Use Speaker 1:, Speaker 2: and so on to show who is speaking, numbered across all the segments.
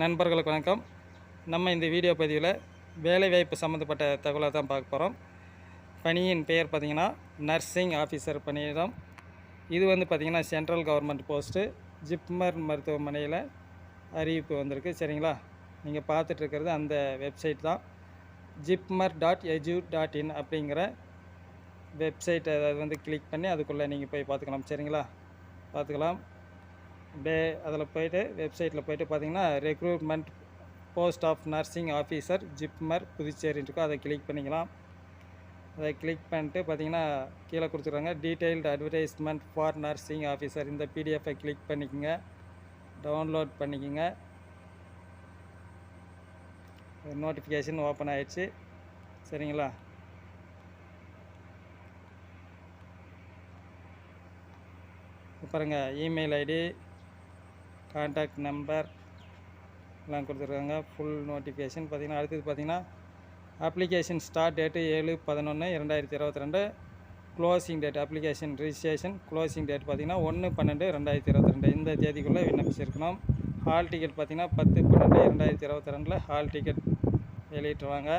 Speaker 1: நண்பர்களுக்கு வணக்கம். நம்ம இந்த வீடியோ பதிவில் வேலைவாய்ப்பு சம்மந்தப்பட்ட தகவலை தான் பார்க்க போகிறோம் பணியின் பெயர் பார்த்திங்கன்னா நர்சிங் ஆஃபீஸர் பணியிடம். இது வந்து பார்த்திங்கன்னா சென்ட்ரல் கவர்மெண்ட் போஸ்ட்டு. ஜிப்மர் மருத்துவமனையில் அறிவிப்பு வந்திருக்கு. சரிங்களா? நீங்கள் பார்த்துட்ருக்கிறது அந்த வெப்சைட் தான். JIPMER dot edu dot in அப்படிங்கிற வெப்சைட் அதை வந்து கிளிக் பண்ணி அதுக்குள்ளே நீங்கள் போய் பார்த்துக்கலாம். சரிங்களா? பார்த்துக்கலாம். டே அதில் போய்ட்டு வெப்சைட்டில் போய்ட்டு பார்த்தீங்கன்னா recruitment post of nursing officer JIPMER புதுச்சேரின்னு இருக்கும் அதை கிளிக் பண்ணிக்கலாம். அதை கிளிக் பண்ணிட்டு பார்த்தீங்கன்னா கீழே கொடுத்துருக்காங்க. Detailed advertisement for nursing officer இந்த பிடிஎஃபை கிளிக் பண்ணிக்கோங்க. டவுன்லோட் பண்ணிக்கோங்க. நோட்டிஃபிகேஷன் ஓப்பன் ஆயிடுச்சு. சரிங்களா? பாருங்கள் இமெயில் ஐடி காண்டாக்ட் நம்பர் எல்லாம் கொடுத்துருக்காங்க. ஃபுல் நோட்டிஃபிகேஷன் பார்த்தீங்கன்னா அடுத்தது பார்த்தீங்கன்னா அப்ளிகேஷன் ஸ்டார்ட் டேட்டு ஏழு பதினொன்று இரண்டாயிரத்தி இருபத்தி ரெண்டு closing date application registration closing date பார்த்தீங்கன்னா ஒன்று பன்னெண்டு ரெண்டாயிரத்தி இருபத்தி ரெண்டு இந்த தேதிக்குள்ளே விண்ணப்பிச்சிருக்கணும். ஹால் டிக்கெட் பார்த்தீங்கன்னா பத்து பன்னெண்டு ரெண்டாயிரத்தி இருபத்தி ரெண்டில் ஹால் டிக்கெட் வெளியிட்டுருவாங்க.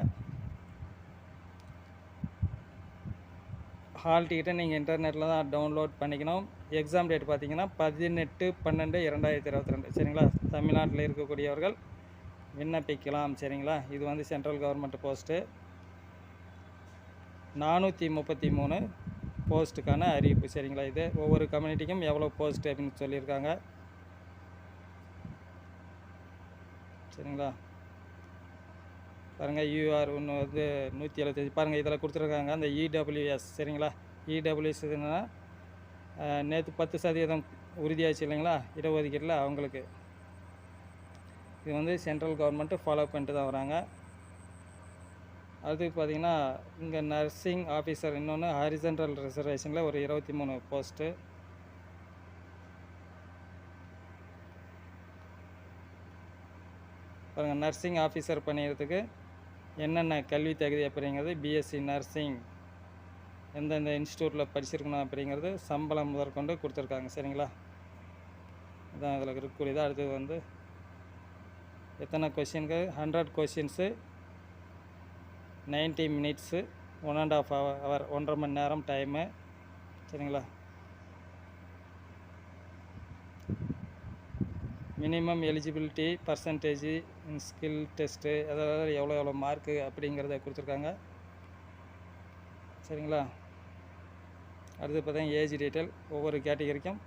Speaker 1: ஹால் டிக்கெட்டை நீங்கள் இன்டர்நெட்டில் தான் டவுன்லோட் பண்ணிக்கணும். எக்ஸாம் டேட் பார்த்தீங்கன்னா பதினெட்டு பன்னெண்டு இரண்டாயிரத்தி இருபத்தி ரெண்டு. சரிங்களா? தமிழ்நாட்டில் இருக்கக்கூடியவர்கள் விண்ணப்பிக்கலாம். சரிங்களா? இது வந்து சென்ட்ரல் கவர்மெண்ட் போஸ்ட்டு நானூற்றி முப்பத்தி மூணு போஸ்ட்டுக்கான அறிவிப்பு. சரிங்களா இது? ஒவ்வொரு கம்யூனிட்டிக்கும் எவ்வளோ போஸ்ட் அப்படின்னு சொல்லியிருக்காங்க. சரிங்களா? பாருங்கள் யூஆர் ஒன்று வந்து நூற்றி எழுபத்தஞ்சி பாருங்கள் இதில் கொடுத்துருக்காங்க. அந்த இடபிள்யூஎஸ் சரிங்களா? இடபிள்யூஎஸ் என்னென்னா நேற்று பத்து சதவீதம் உறுதியாச்சு இல்லைங்களா? இடஒதுக்கீட்டில் அவங்களுக்கு. இது வந்து சென்ட்ரல் கவர்மெண்ட்டு ஃபாலோ பண்ணிட்டு தான் வராங்க. அடுத்து பார்த்திங்கன்னா இங்கே நர்சிங் ஆஃபீஸர் இன்னொன்று ஹாரிசன்டல் ரிசர்வேஷனில் ஒரு இருபத்தி மூணு போஸ்ட்டு பாருங்கள் நர்சிங் ஆஃபீஸர் பண்ணிடுறதுக்கு என்னென்ன கல்வி தகுதி அப்படிங்கிறது பிஎஸ்சி நர்சிங் எந்தெந்த இன்ஸ்டியூட்டில் படிச்சிருக்கணும் அப்படிங்கிறது சம்பளம் முதற்கொண்டு கொடுத்துருக்காங்க. சரிங்களா? இதான் இதில் இருக்கக்கூடியது. அடுத்தது வந்து எத்தனை கொஷினுக்கு hundred questions ninety minutes one and half hour ஒன்றரை மணி நேரம் டைமு சரிங்களா? Minimum eligibility percentage skill test அதாவது எவ்வளோ எவ்வளோ மார்க்கு அப்படிங்கிறத கொடுத்துருக்காங்க. சரிங்களா? அடுத்து பார்த்தீங்கன்னா ஏஜ் டீட்டெயில் ஒவ்வொரு கேட்டகரிக்கும்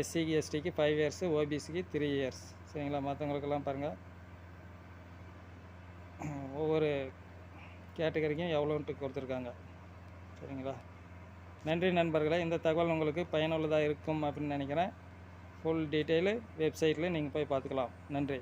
Speaker 1: எஸ்சிக்கு எஸ்டிக்கு ஃபைவ் இயர்ஸு ஓபிசிக்கு த்ரீ இயர்ஸ் சரிங்களா? மற்றவங்களுக்கெல்லாம் பாருங்கள் ஒவ்வொரு கேட்டகரிக்கும் எவ்வளோன்ட்டு கொடுத்துருக்காங்க. சரிங்களா? நன்றி நண்பர்களே இந்த தகவல் உங்களுக்கு பயனுள்ளதாக இருக்கும் அப்படின்னு நினைக்கிறேன். ஃபுல் டீட்டெயிலு வெப்சைட்டில் நீங்கள் போய் பார்த்துக்கலாம். நன்றி.